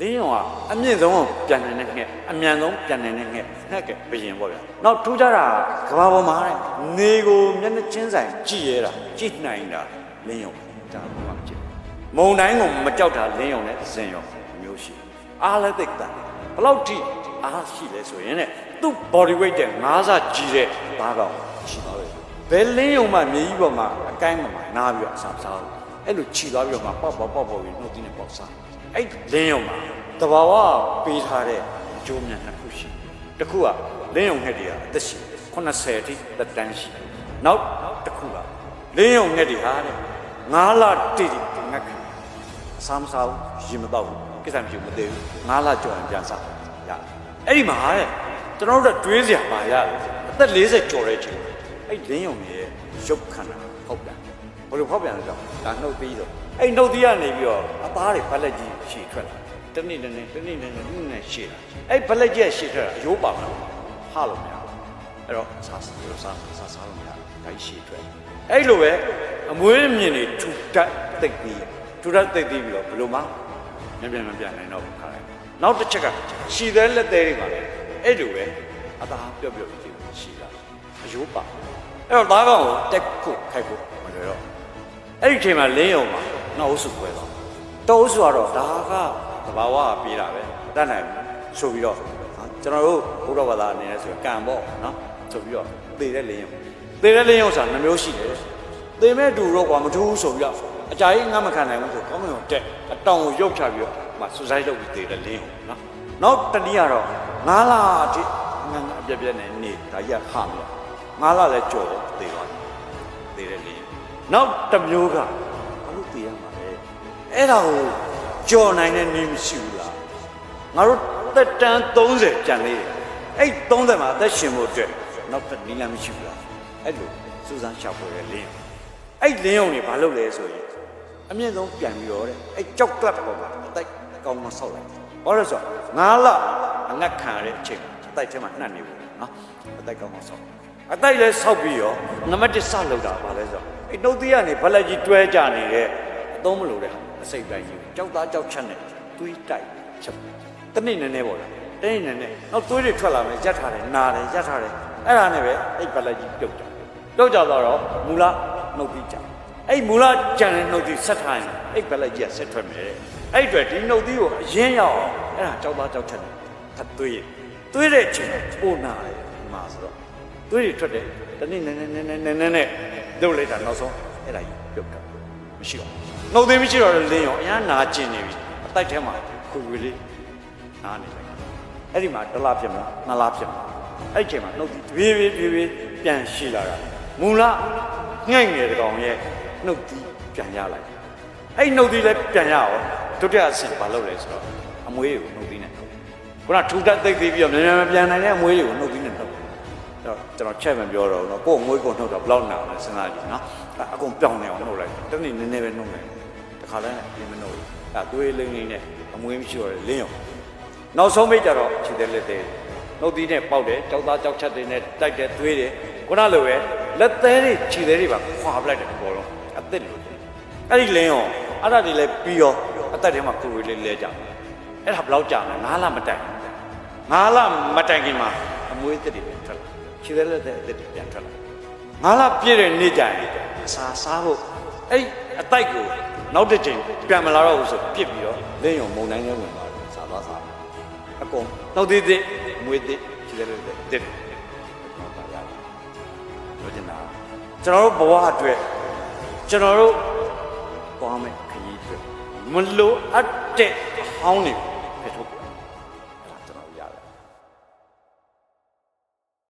လင်းရောင်ကအမြင့်ဆုံးပြန်နိုင်တဲ့ငှက်အမြန်ဆုံးပြန်နိုင်တဲ့ငှက်ငှက်ကဘယင်ပေါ့ဗျာနောက်ထူးခြားတာကဘာပေါ်မှာတဲ့နေကိုမျက်နှာချင်းဆိုင်ကြည့်ရတာကြည့်နိုင်တာလင်းရောင်ဒါကမှကြည့်မုံတိုင်းကိုမကြောက်တာလင်းရောင်နဲ့ဇင်ရောင်မျိုးရှိအားလည်းသိတာဘယ်လောက်ထိအားရှိလဲဆိုရင်တဲ့သူ့ body weight တဲ့ငါးဆကြီးတဲ့ဘာကောင်ရှိသွားတယ်ဘယ်လင်းရောင်မှမြေကြီးပေါ်မှာအကိုင်းမှာနားပြီးတော့အစာစားလို့အဲ့လိုခြီသွားပြီးတော့မှပေါက်ပေါက်ပေါက်ပေါက်ပြီးနှုတ်သီးနဲ့ပေါက်စား အဲ့လင်းယုံမှာတဘာဝပေးထားတဲ့အကျိုးမြတ်နှစ်ခုရှိတစ်ခုကလင်းယုံငှက်တွေကအသက်ရှိ80အထိသက်တမ်းရှိနောက်တစ်ခုကလင်းယုံငှက်တွေဟာတဲ့9လတိတိငတ်ခံအစားမစားဘူးရင်မတော့ဘူးကိစ္စမရှိဘူးမသေးဘူး9လကြော်ရင်ပြန်စားရအဲ့ဒီမှာတဲ့ကျွန်တော်တို့ကတွေးစရာပါရတယ်အသက်40ကျော်တဲ့ချိန်အဲ့လင်းယုံရဲ့ရုပ်ခန္ဓာဟုတ်တယ်ဘယ်လိုဖောက်ပြန်လဲဆိုတော့ဒါနှုတ်သီးတော့ အဲ့နှုတ်သီးကနေပြီးတော့အသားတွေဘက်လက်ကြီးရှည်ထွက်လာတနေ့တနေ့တနေ့တနေ့နှစ်နဲ့ရှည်လာအဲ့ဘက်လက်ကြီးကရှည်ထွက်တာအယိုးပါမလားဟာလို့မရဘူးအဲ့တော့စားစားလို့စားစားစားလို့မရဘူးဒါကြီးရှည်ထွက်အဲ့လိုပဲအမွေးမြင်တွေထူတက်သိပ်ပြီးထူတက်သိပ်ပြီးပြီးတော့ဘယ်လိုမှမြန်မြန်မပြန်နိုင်တော့ဘူးခါလိုက်နောက်တစ်ချက်ကရှည်တဲ့လက်သေးတွေပါလေအဲ့လိုပဲအသားပြော့ပြော့ကြီးရှည်လာအယိုးပါအဲ့တော့သားကောင်ကိုတက်ဖို့ခိုက်ဖို့မလွယ်တော့အဲ့ဒီအချိန်မှာလင်းယုံမှာ နောက်အုပ်စုပွဲသွားတောအုပ်စုကတော့ဒါကသဘာဝကပြေးတာပဲတတ်နိုင်ဘူးဆိုပြီးတော့ဟာကျွန်တော်တို့ဘုရားဘာသာအနေနဲ့ဆိုရင်ကံပေါ့နော်ဆိုပြီးတော့သေတဲ့လင်းယုံသေတဲ့လင်းယုံဆိုတာနှမျိုးရှိတယ်သေမဲ့တူတော့ကွာမထူးဘူးဆိုပြီးတော့အကြာကြီးငတ်မခံနိုင်ဘူးဆိုကောင်းကင်ကိုတက်အတောင်ကိုရုပ်ချပြီးတော့မှစူဆိုင်လုပ်ပြီးသေတဲ့လင်းယုံနော်နောက်တနည်းကတော့ငါးလအထိငါအပြက်ပြက်နဲ့နေဒါကြီးကခါမလို့ငါးလလည်းကြော်တော့သေသွားတယ်သေးတယ်လေနောက်တစ်မျိုးကဘာလို့သေးရမှာလဲ အဲ့ဒါကိုကြော်နိုင်တဲ့နည်းမရှိဘူးလားငါတို့တက်တန်း30ကျန်သေးတယ်အဲ့30မှာအသက်ရှင်ဖို့အတွက်နောက်တစ်နည်းလည်းမရှိဘူးလားအဲ့လိုစူးစမ်းရှာဖွေတဲ့လင်းအဲ့လင်းုံတွေဘာလုပ်လဲဆိုရင်အမြင့်ဆုံးပြန်ပြီးတော့တဲ့အဲ့ကြောက်ကလပ်ပေါ်မှာအသက်ကောင်းမဆောက်လိုက်ဘာလို့လဲဆိုတော့ငါးလအငတ်ခံရတဲ့အချိန်မှာအသက်ထဲမှာနှံ့နေဘူးနော်အသက်ကောင်းမဆောက်အတိုက်လဲဆောက်ပြီးရောနံပါတ်1စလောက်တာပါလဲဆိုတော့အဲ့နှုတ်သီးကနေဘလက်ကြီးတွဲကြနေတဲ့အသုံးမလို့တဲ့ အစိတ်တိုင်းကြီးကြောက်သားကြောက်ချက်နဲ့သွေးတိုက်ချက်တနေ့နည်းနည်းပေါ့လားတနေ့နည်းနည်းနောက်သွေးတွေထွက်လာမယ်ရက်ထားတယ်နာတယ်ရက်ထားတယ်အဲ့ဒါနဲ့ပဲအဲ့ဘလက်ကြီးပြုတ်ကြပြုတ်ကြသွားတော့မူလနှုတ်သီးကြအဲ့မူလကြံတဲ့နှုတ်သီးဆက်ထားရင်အဲ့ဘလက်ကြီးကဆက်ထွက်မယ်တဲ့အဲ့အတွက်ဒီနှုတ်သီးကိုအရင်ရောက်အောင်အဲ့ဒါကြောက်သားကြောက်ချက်နဲ့ထပ်သွေးသွေးတဲ့အချိန်ပို့နာတယ်ဒီမှာဆိုတော့သွေးတွေထွက်တယ်တနေ့နဲနဲနဲနဲနဲနဲနဲ့ဒုတ်လိုက်တာနောက်ဆုံးအဲ့ဒါကြီးပြုတ်တာမရှိတော့ နှုတ်သေးမရှိတော့လင်းရောအများနာကျင်နေပြီအတိုက်ထဲမှာခွေခွေလေးနားနေလိုက်အဲ့ဒီမှာတစ်လားဖြစ်မလားနှစ်လားဖြစ်မလားအဲ့ဒီအချိန်မှာနှုတ်သီးပြေးပြေးပြေးပြေးပြန်ရှိလာတာမူလငှိုက်ငယ်တကောင်ရဲ့နှုတ်သီးပြန်ရလိုက်အဲ့ဒီနှုတ်သီးလည်းပြန်ရအောင်ဒုတိယအဆင့်ဘာလုပ်လဲဆိုတော့အမွေးကိုနှုတ်သီးနဲ့နှုတ်ခုနထူထပ်သိပ်သိပ်ပြီးတော့မြန်မြန်ပြန်နိုင်တဲ့အမွေးတွေကိုနှုတ်သီးနဲ့နှုတ် တော့ကျွန်တော်ချက်မပြောတော့ဘူးเนาะကိုယ်ငွေကုန်နှုတ်တော့ဘယ်လောက်နာလဲစဉ်းစားကြည့်နော်အဲ့အကုန်ပြောင်းနေအောင်နှုတ်လိုက်တနေ့နည်းနည်းပဲနှုတ်လိုက် တခါလဲပြင်မနှုတ်ဘူးအဲ့သွေးလိမ့်လိမ့်နဲ့အမွေးမရှိတော့လင်းရောနောက်ဆုံးမိတ်ကြတော့ခြေသေးလက်သေးနှုတ်သီးနဲ့ပေါက်တယ်ကြောက်သားကြောက်ချက်တွေနဲ့တိုက်တယ်သွေးတယ်ခုနလိုပဲလက်သေးတွေခြေသေးတွေပါခွာပလိုက်တယ်အပေါ်လုံးအသက်လို့အဲ့ဒီလင်းရောအဲ့ဒါတွေလည်းပြီးရောအသက်ထဲမှာကိုယ်လေးလဲကြအဲ့ဒါဘယ်လောက်ကြာလဲငါးလမတိုင်ငါးလမတိုင်ခင်မှာအမွေးသက်တွေထွက်လာခြေသက်လက်သက်အသက်တွေပြန်ထွက်လာငါးလပြည့်တဲ့နေ့ကျရင်အစာစားဖို့အဲ့အတိုက်ကို နောက်တစ်ချိန်ပြန်မလာတော့ဘူးဆိုပြစ်ပြီးတော့လင်းယုံမုံတိုင်းထဲဝင်သွားတယ်စားသွားစားအကုန်နောက်သေးသေးမွေးသေးခြေသက်လက်သက်တစ်တော့ပါရတယ်လို့ကျင်တာကျွန်တော်တို့ဘဝအတွက်ကျွန်တော်တို့သွားမယ်ခရီးအတွက်မလို့အပ်တဲ့ဟောင်းနေ